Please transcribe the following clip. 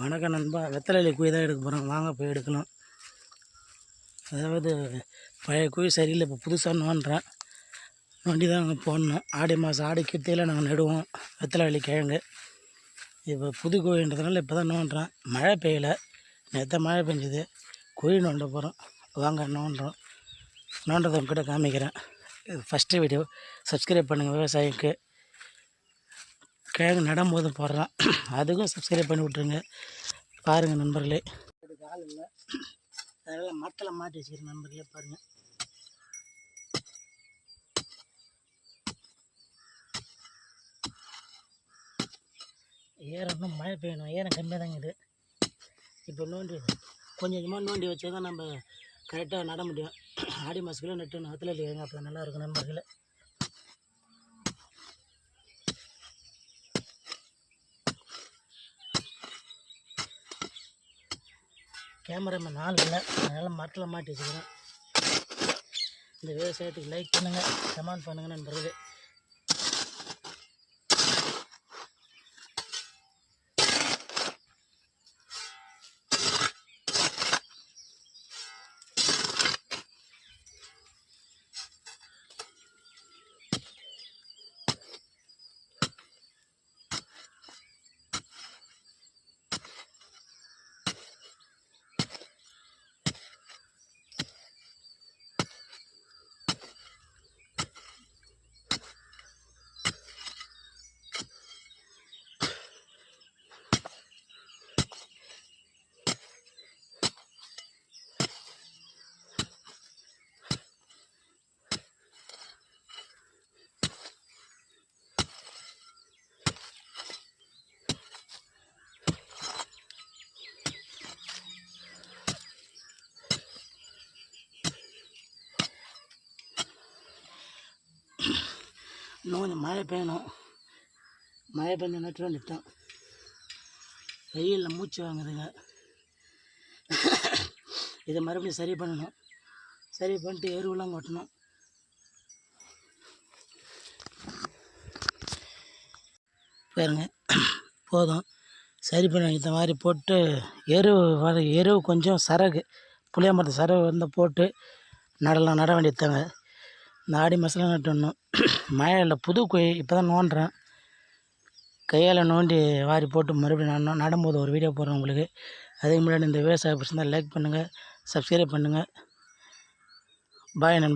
வணக்கம் நண்பா. வெத்தலையில குழி தான் எடுக்க போகிறோம் வாங்க போய் எடுக்கலாம். அதாவது பழைய குழி சரியில்லை. இப்போ புதுசாக நோண்டுறேன். நோண்டி தான் அங்கே போடணும். ஆடி மாதம் ஆடி கிட்டையில் நாங்கள் நடுவோம். வெத்தலை கிழங்கு. இப்போ புது குழின்றதுனால இப்போ தான் நோண்டுறேன். மழை பெய்யலை. நேற்று மழை பெஞ்சுது. குழி நோண்ட போகிறோம் வாங்க நோண்டுறோம். நோண்டதை உங்ககிட்ட காமிக்கிறேன். ஃபஸ்ட்டு வீடியோ சப்ஸ்கிரைப் பண்ணுங்கள் விவசாயிக்கு. கிழங்கு நடும்போது போடுறான் அதுக்கும் சப்ஸ்கிரைப் பண்ணி விட்ருங்க பாருங்கள் நண்பர்களே. அதுக்கு ஆள் இல்லை அதனால் மரத்தில் மாட்டி வச்சுக்கிறேன் நண்பர்களே பாருங்கள் ஏறணும் மழை பெய்யணும். ஏறம் கம்மியாக தாங்க இது. இப்போ நோண்டி கொஞ்சம் கொஞ்சமாக நோண்டி வச்சு தான் நம்ம கரெக்டாக நட முடியும். ஆடி மாதத்துக்குள்ளே நட்டு நகத்தில் இல்லைங்க. அப்போ நல்லாயிருக்கும் நண்பர்களே. கேமராமேன் ஆள் இல்லை. அதனால் மரத்தில் மாட்டி வச்சுக்கிறேன். இந்த விவசாயத்துக்கு லைக் பண்ணுங்கள் கமெண்ட் பண்ணுங்கள் நண்பர்களே. இன்னும் கொஞ்சம் மழை பெய்யணும். மழை பெஞ்ச நட்டு வந்துட்டோம் வெயிலில் மூச்சு வாங்குதுங்க இதை மறுபடியும் சரி பண்ணணும். சரி பண்ணிட்டு எருவெல்லாம் கொட்டணும். பாருங்க போதும். சரி பண்ணி இந்த மாதிரி போட்டு எரு வர எரு கொஞ்சம் சரகு புளிய மரத்து சரகு வந்து போட்டு நடலாம் நட வேண்டியதாங்க இந்த ஆடி மாதம்லாம் நட்டுடணும். மழை இல்லை புது குழி இப்போ தான் நோண்டுறேன். கையால் நோண்டி வாரி போட்டு மறுபடியும் நடணும் நடும்போது ஒரு வீடியோ போடுறேன் உங்களுக்கு. அதுக்கு முன்னாடி இந்த விவசாய பிடிச்சிருந்தா லைக் பண்ணுங்கள் சப்ஸ்கிரைப் பண்ணுங்கள் பாய் நண்பர்